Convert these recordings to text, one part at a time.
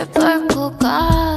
Рекой кукар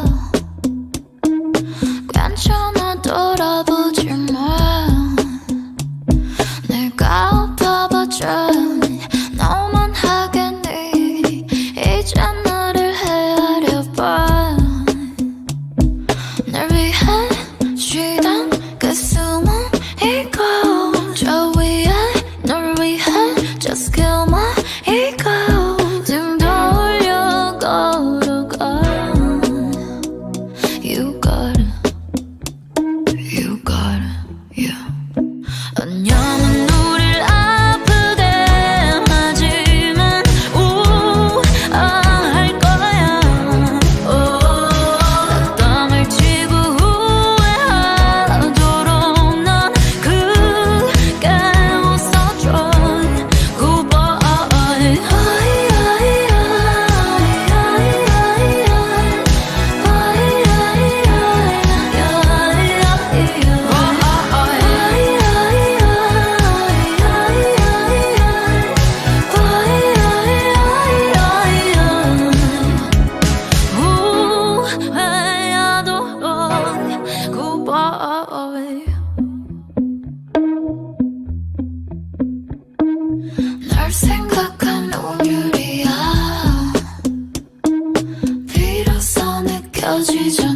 생각한 오늘이야. 비로소 느껴지죠.